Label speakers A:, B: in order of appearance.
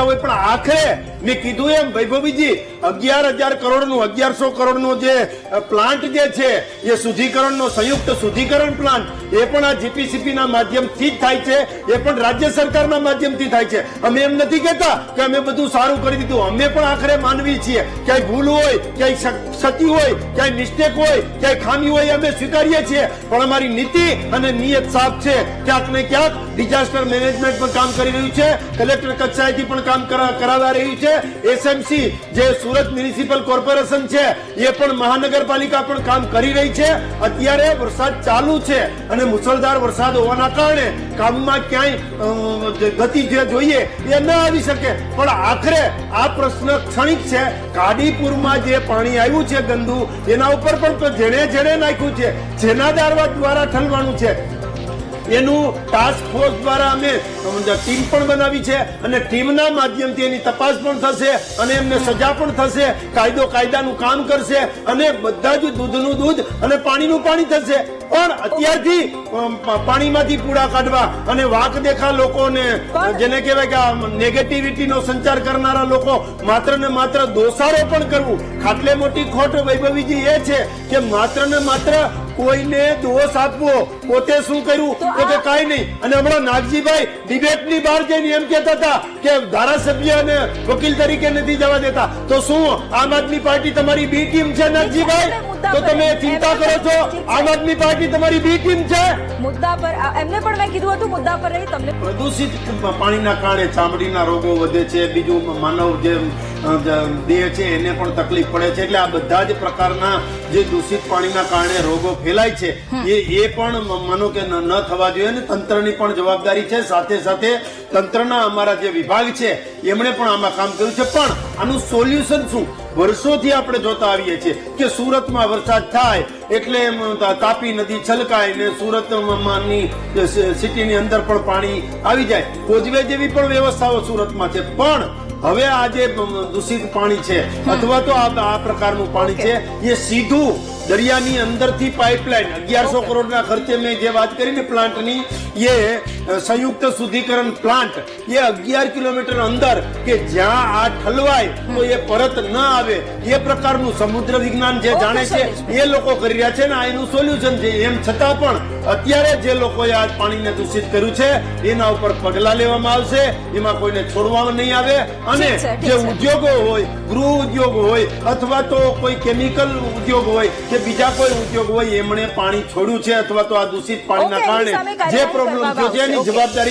A: હોય, પણ આખરે મેં કીધું એમ વૈભવીજી અગિયાર હજાર કરોડનું અગિયારસો કરોડ નો જે પ્લાન્ટ જે છે, એ શુદ્ધિકરણ નો સંયુક્ત શુદ્ધિકરણ પ્લાન્ટ એ પણ આ જીપીસીપી ના માધ્યમથી જ થાય છે, એ પણ રાજ્ય સરકારના માધ્યમથી થાય છે. અમે એમ નથી કહેતા કે અમે બધું સારું કરી દીધું. અમે પણ આખરે માનવી છીએ. ક્યાંય ભૂલ હોય, ક્યાંય ક્ષ- ક્ષતિ હોય, ક્યાંય મિસ્ટેક હોય, ક્યાંય ખામી હોય અમે સ્વીકારીએ છીએ. પણ અમારી નીતિ અને નિયત સાફ છે. ક્યાંક ને ક્યાંક ડિઝાસ્ટર મેનેજમેન્ટ પણ કામ કરી રહ્યું છે. કલેક્ટર કક્ષાએથી પણ કામ કરાવવા રહી છે. એસએમસી જે સુરત મ્યુનિસિપલ કોર્પોરેશન છે, એ પણ મહાનગરપાલિકા પણ કામ કરી રહી છે. અત્યારે વરસાદ ચાલુ છે અને મુસળધાર વરસાદ હોવાના કારણે કામમાં ક્યાંય ગતિ જે જોઈએ એ ન આવી શકે. પણ આખરે આ પ્રશ્ન ક્ષણિક છે. કાડીપુરમાં જે પાણી આવ્યું છે ગંદુ, એના ઉપર પણ જેણે જેણે નાખ્યું છે. જેના દારવા દ્વારા ઠલવાનું છે. એનું ટાસ્ક ફોર્સ દ્વારા અમે ટીમ પણ બનાવી છે અને ટીમના માધ્યમથી એની તપાસ પણ થશે અને એમને સજા પણ થશે કાયદો કાયદાનું કામ કરશે અને બધા જ દૂધનું દૂધ અને પાણીનું પાણી થશે. પણ અત્યારથી પાણીમાંથી પૂડા કાઢવા અને વાક દેખા લોકોને જેને કહેવાય કે નેગેટિવિટીનો સંચાર કરનારા લોકો માત્ર ને માત્ર દોષારોપણ કરવું. ખાટલે મોટી ખોટ વૈભવીજી એ છે કે માત્ર ને માત્ર કોઈને દોષ આપવો પોતે શું કર્યું?
B: પોતે
A: કાંઈ નહીં. અને હમણાં નાગજીભાઈ ડિબેટની બહાર જઈને એમ કહેતા હતા કે ધારાસભ્ય અને વકીલ તરીકે નથી જવા દેતા. તો શું આમ આદમી પાર્ટી તમારી બી ટીમ છે નાગજીભાઈ? તો તમે ચિંતા કરો છો. આમ આદમી પાર્ટી તમારી બી ટીમ છે?
B: મુદ્દા પર આ- એમને પણ મેં કીધું હતું મુદ્દા પર રહી તમને
A: પ્રદૂષિત પાણીના કારણે ચામડીના રોગો વધે છે બીજું માનવ જ દેહ છે એને પણ તકલીફ પડે છે. એટલે આ બધા જ પ્રકારના જે દૂષિત પાણીના કારણે રોગો ફેલાય છે એ એ પણ માનો કે ન થવા જોઈએ અને તંત્રની પણ જવાબદારી છે. સાથે સાથે તંત્રના અમારા જે વિભાગ છે એમણે પણ આમાં કામ કર્યું છે. પણ આનું સોલ્યુશન શું? વર્ષોથી આપણે જોતા આવીએ છીએ કે સુરતમાં વરસાદ થાય એટલે તાપી નદી છલકાય ને સુરતની સિટીની અંદર પણ પાણી આવી જાય. કોજવે જેવી પણ વ્યવસ્થાઓ સુરતમાં છે. પણ હવે આ જે દૂષિત પાણી છે, અથવા તો આ પ્રકારનું પાણી છે, એ સીધું દરિયાની અંદરથી પાઇપલાઇન અગિયારસો કરોડના ખર્ચે મેં જે વાત કરી ને પ્લાન્ટની એ સંયુક્ત શુદ્ધિકરણ પ્લાન્ટ એ અગિયાર કિલોમીટર અંદર કે જ્યાં આ ઠલવાય તો એ પરત ન આવે. એ પ્રકારનું સમુદ્ર વિજ્ઞાન જે જાણે છે એ લોકો કરી રહ્યા છે ને આ એનું સોલ્યુશન છે. એમ છતાં પણ અત્યારે જે લોકોએ આ પાણીને દૂષિત કર્યું છે એના ઉપર પગલા લેવામાં આવશે. એમાં કોઈને છોડવામાં નહીં આવે. અને જે ઉદ્યોગો હોય ગૃહ ઉદ્યોગ હોય અથવા તો કોઈ કેમિકલ ઉદ્યોગ હોય કે બીજા કોઈ ઉદ્યોગ હોય એમણે પાણી છોડ્યું છે અથવા તો આ દૂષિત પાણીના કારણે જે પ્રોબ્લેમ થયો છે. જવાબદારી